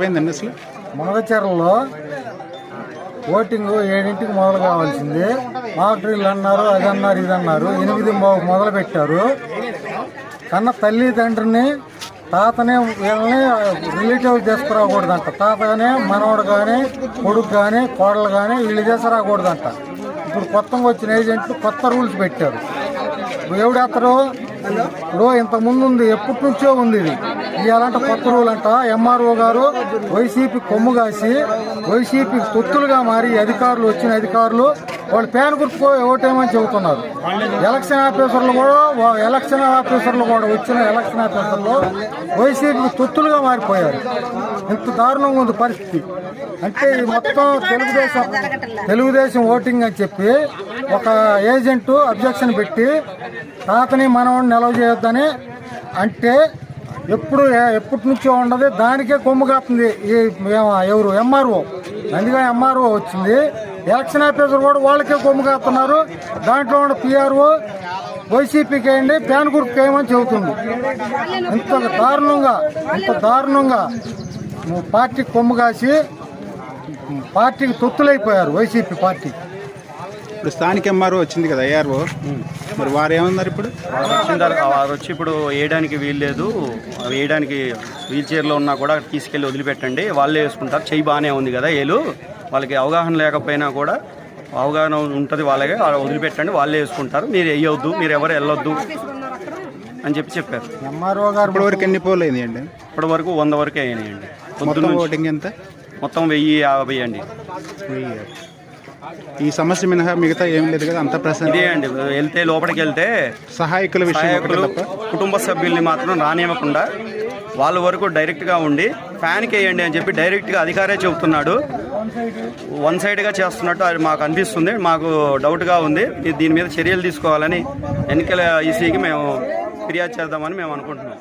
పోయిందండి అసలు? మొగచెరలో ఓటింగ్ ఏడింటికి మొదలు కావాల్సింది. మాక్ అన్నారు అది అన్నారు ఇది అన్నారు. ఎనిమిది మొ- మొదలు పెట్టారు. కన్న తల్లి తండ్రిని తాతనే వీళ్ళని రిలేటివ్ చేసుకురాకూడదంట. తాతగానే మనవడు కానీ కొడుకు కానీ కోడలు కానీ వీళ్ళు చేసుకురాకూడదంట ఇప్పుడు కొత్తగా వచ్చిన ఏజెంట్లు కొత్త రూల్స్ పెట్టారు. ఎవడెత్తరు ఇప్పుడు ఇంత ముందు ఉంది ఎప్పటి నుంచో ఉంది ఇది. ఇవాళంట కొత్త రూల్ అంట ఎంఆర్ఓ గారు వైసీపీ కొమ్ము కాసి వైసీపీ తొత్తులుగా మారి అధికారులు వచ్చిన అధికారులు వాళ్ళు పేన గుర్తుకో ఓటేమని చెబుతున్నారు. ఎలక్షన్ ఆఫీసర్లు కూడా ఎలక్షన్ ఆఫీసర్లు కూడా వచ్చిన ఎలక్షన్ ఆఫీసర్లు వైసీపీ తొత్తులుగా మారిపోయారు. ఇంత దారుణంగా ఉంది పరిస్థితి. అంటే ఇది మొత్తం తెలుగుదేశం తెలుగుదేశం ఓటింగ్ అని చెప్పి ఒక ఏజెంటు అబ్జెక్షన్ పెట్టి తాతని మనవాడిని నిలవ చేయొద్దని అంటే ఎప్పుడు ఎప్పటి నుంచో ఉండదు. దానికే కొమ్ము కాస్తుంది ఈ ఎవరు? ఎంఆర్ఓ అందుకే ఎంఆర్ఓ వచ్చింది. ఎలక్షన్ ఆఫీసర్ కూడా వాళ్ళకే కొమ్ము కాస్తున్నారు దాంట్లో ఉన్న పిఆర్ఓ వైసీపీకి వేయండి ప్యాన్ గుర్తు వేయమని చెబుతుంది. ఇంత దారుణంగా ఇంత దారుణంగా పార్టీ కొమ్ము కాసి పార్టీకి తొత్తులైపోయారు వైసీపీ పార్టీ. ఇప్పుడు స్థానిక ఎంఆర్ఓ వచ్చింది కదా ఏఆర్ఓ మరి వారు ఏమన్నారు ఇప్పుడు? వారు వచ్చిన తర్వాత వారు వచ్చి ఇప్పుడు వేయడానికి వీలు లేదు. వేయడానికి వీల్ చైర్లో ఉన్నా కూడా తీసుకెళ్ళి వదిలిపెట్టండి. వాళ్ళే వేసుకుంటారు. చెయ్యి బాగానే ఉంది కదా ఏలు. వాళ్ళకి అవగాహన లేకపోయినా కూడా అవగాహన ఉంటుంది వాళ్ళకే. వాళ్ళు వదిలిపెట్టండి. వాళ్ళే వేసుకుంటారు. మీరు వేయొద్దు మీరు ఎవరు వెళ్ళొద్దు అని చెప్పి చెప్పారు. ఎంఆర్ఓ గారు ఇప్పటి వరకు ఎన్ని పోలు అండి ఇప్పటి వరకు వంద వరకే అయినాయండి. పొద్దున్న నుంచి ఓటింగ్ ఎంత? మొత్తం వెయ్యి యాభై అండి. వెయ్యి. ఈ సమస్య మినహా మిగతా ఏం లేదు కదా అంత ప్రశాంత ఇదే అండి వెళ్తే లోపలికి వెళ్తే సహాయకుల విషయం ఒకటి సహాయకులు తప్ప. కుటుంబ సభ్యుల్ని మాత్రం రానివ్వకుండా వాళ్ళ వరకు డైరెక్ట్గా ఉండి ఫ్యాన్కి వేయండి అని చెప్పి డైరెక్ట్గా అధికారే చెబుతున్నాడు. వన్ సైడ్గా చేస్తున్నట్టు అది మాకు అనిపిస్తుంది మాకు డౌట్గా ఉంది. దీని మీద చర్యలు తీసుకోవాలని ఎన్నికల ఈసీకి మేము ఫిర్యాదు చేద్దామని మేము అనుకుంటున్నాం.